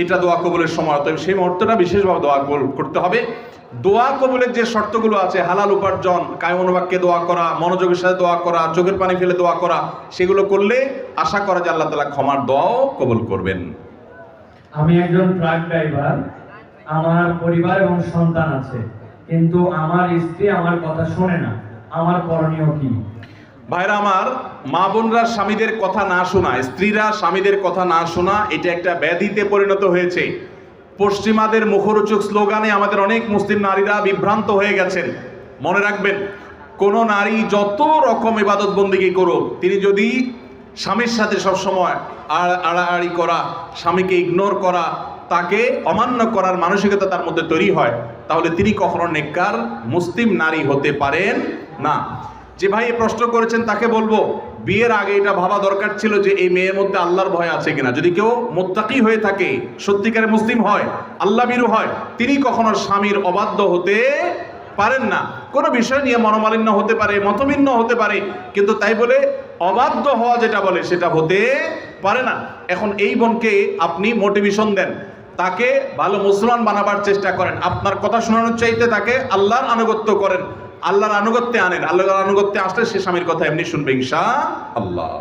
এটা দোয়া কবুলের সময়। তবে সেই মুহূর্তটা বিশেষভাবে দোয়া কবুল করতে হবে। দোয়া কবুলের যে শর্তগুলো আছে, হালাল উপার্জন কায়মনোবাক্যে দোয়া করা, মনোযোগের সাথে দোয়া করা, চোখের পানি ফেলে দোয়া করা, সেগুলো করলে আশা করা যে আল্লাহ তালা ক্ষমার দোয়াও কবুল করবেন। আমি একজন ট্রাক ড্রাইভার, আমার পরিবার এবং সন্তান আছে, কিন্তু আমার স্ত্রী আমার কথা শোনে না। আমার করণীয় কি? ভাইরা আমার, মা বোনরা স্বামীদের কথা না শোনা, স্ত্রীরা স্বামীদের কথা না শোনা, এটা একটা ব্যাধিতে পরিণত হয়েছে। পশ্চিমাদের মুখরোচক স্লোগানে আমাদের অনেক মুসলিম নারীরা বিভ্রান্ত হয়ে গেছেন। মনে রাখবেন, কোন নারী যত রকম ইবাদত বন্দিগি করুক, তিনি যদি স্বামীর সাথে সবসময় আর আড়াআড়ি করা, স্বামীকে ইগনোর করা, তাকে অমান্য করার মানসিকতা তার মধ্যে তৈরি হয়, তাহলে তিনি কখনো নেককার মুসলিম নারী হতে পারেন না। যে ভাই প্রশ্ন করেছেন, তাকে বলব, বিয়ের আগে এটা ভাবা দরকার ছিল যে এই মেয়ের মধ্যে আল্লাহর ভয় আছে কিনা। যদি কেউ মোত্তাকি হয়ে থাকে, সত্যিকারে মুসলিম হয়, আল্লাহ বিরু হয়, তিনি কখনো স্বামীর অবাধ্য হতে পারেন না। কোনো বিষয় নিয়ে মনোমালিন্য হতে পারে মতভিন্ন হতে পারে, কিন্তু তাই বলে অবাধ্য হওয়া যেটা বলে, সেটা হতে পারে না। এখন এই বোনকে আপনি মোটিভেশন দেন। তাকে ভালো মুসলমান বানাবার চেষ্টা করেন। আপনার কথা শোনানোর চাইতে তাকে আল্লাহর আনুগত্য করেন। আল্লাহর আনুগত্যে আনেন আল্লাহর আনুগত্যে আসলে সে স্বামীর কথা এমনি শুনবে ইনশা আল্লাহ।